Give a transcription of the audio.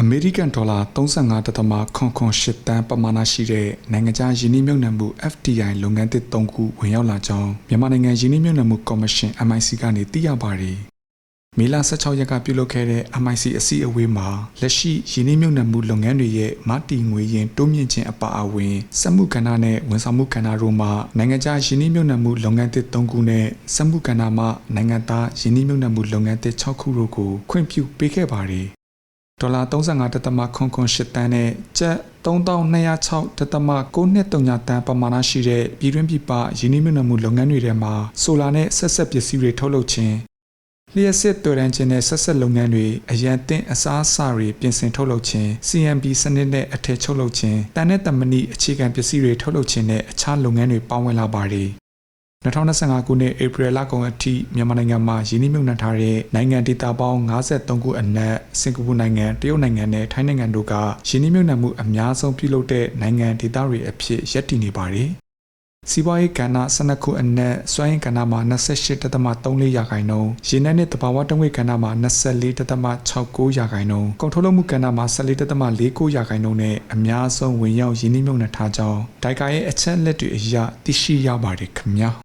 အမေရိကန်ဒေါ်လာ35.88တန်းပမာဏရှိတဲ့နိုင်ငံခြားယင်းနှိမ့်မြုပ်နှံမှု FDI လုပ်ငန်းသစ်3ခုဝင်ရောက်လာကြောင်းမြန်မာနိုင်ငံယင်းနှိမ့်မြုပ်နှံမှုကော်မရှင် MIC ကနေသိရပါတယ်။မေလ16ရက်ကပြုလုပ်ခဲ့တဲ့ MIC အစည်းအဝေးမှာလက်ရှိယင်းနှိမ့်မြုပ်နှံမှုလုပ်ငန်းတွေရဲ့မတီငွေရင်းတိုးမြင့်ခြင်းအပါအဝင်စက်မှုကဏ္ဍနဲ့ဝန်ဆောင်မှုကဏ္ဍတို့မှာနိုင်ငံခြားယင်းနှိမ့်မြုပ်နှံမှုလုပ်ငန်းသစ်3ခုနဲ့စက်မှုကဏ္ဍမှာနိုင်ငံသားယင်းနှိမ့်မြုပ်နှံမှုလုပ်ငန်းသစ်6ခုတို့ကိုခွင့်ပြုပေးခဲ့ပါတယ်။ ဒေါ်လာ35.88တန်းနဲ့ကျပ်3206.93တန်းပမာဏရှိတဲ့ပြည်တွင်းပြည်ပယင်းနှိမ့်မြုပ်နှံမှုလုပ်ငန်းတွေထဲမှာဆိုလာနဲ့ဆက်ဆက်ပစ္စည်းတွေထုတ်လုပ်ခြင်းလျှက်စစ်တော်ရန်ခြင်းနဲ့ဆက်ဆက်လုပ်ငန်းတွေအရန်တင်အစားအစာတွေပြင်ဆင်ထုတ်လုပ်ခြင်း CMB စနစ်နဲ့အထည်ချုပ်လုပ်ခြင်းတန်တဲ့တမဏိအခြေခံပစ္စည်းတွေထုတ်လုပ်ခြင်းနဲ့အခြားလုပ်ငန်းတွေပေါင်းဝင်လာပါတယ် 2025ခုနှစ်ဧပြီလကုန်အထိမြန်မာနိုင်ငံမှာယင်းနှိမ့်မြုပ်နှံထားတဲ့နိုင်ငံဒေသပေါင်း53ခုအနက်စင်ကာပူနိုင်ငံတရုတ်နိုင်ငံနဲ့ထိုင်းနိုင်ငံတို့ကယင်းနှိမ့်မြုပ်နှံမှုအများဆုံးပြုလုပ်တဲ့နိုင်ငံဒေသတွေအဖြစ်ရပ်တည်နေပါတယ်။စီးပွားရေးကဏ္ဍ12ခုအနက်စွမ်းအင်ကဏ္ဍမှာ28.34ရာခိုင်နှုန်း၊ရေနံနဲ့တဘာဝတံငွေကဏ္ဍမှာ24.69ရာခိုင်နှုန်း၊ကုန်ထုတ်လုပ်မှုကဏ္ဍမှာ14.49ရာခိုင်နှုန်းနဲ့အများဆုံးဝင်ရောက်ယင်းနှိမ့်မြုပ်နှံထားကြောင်းဒိုင်ကာရဲ့အချက်လက်တွေအရသိရှိရပါတယ်ခင်ဗျာ။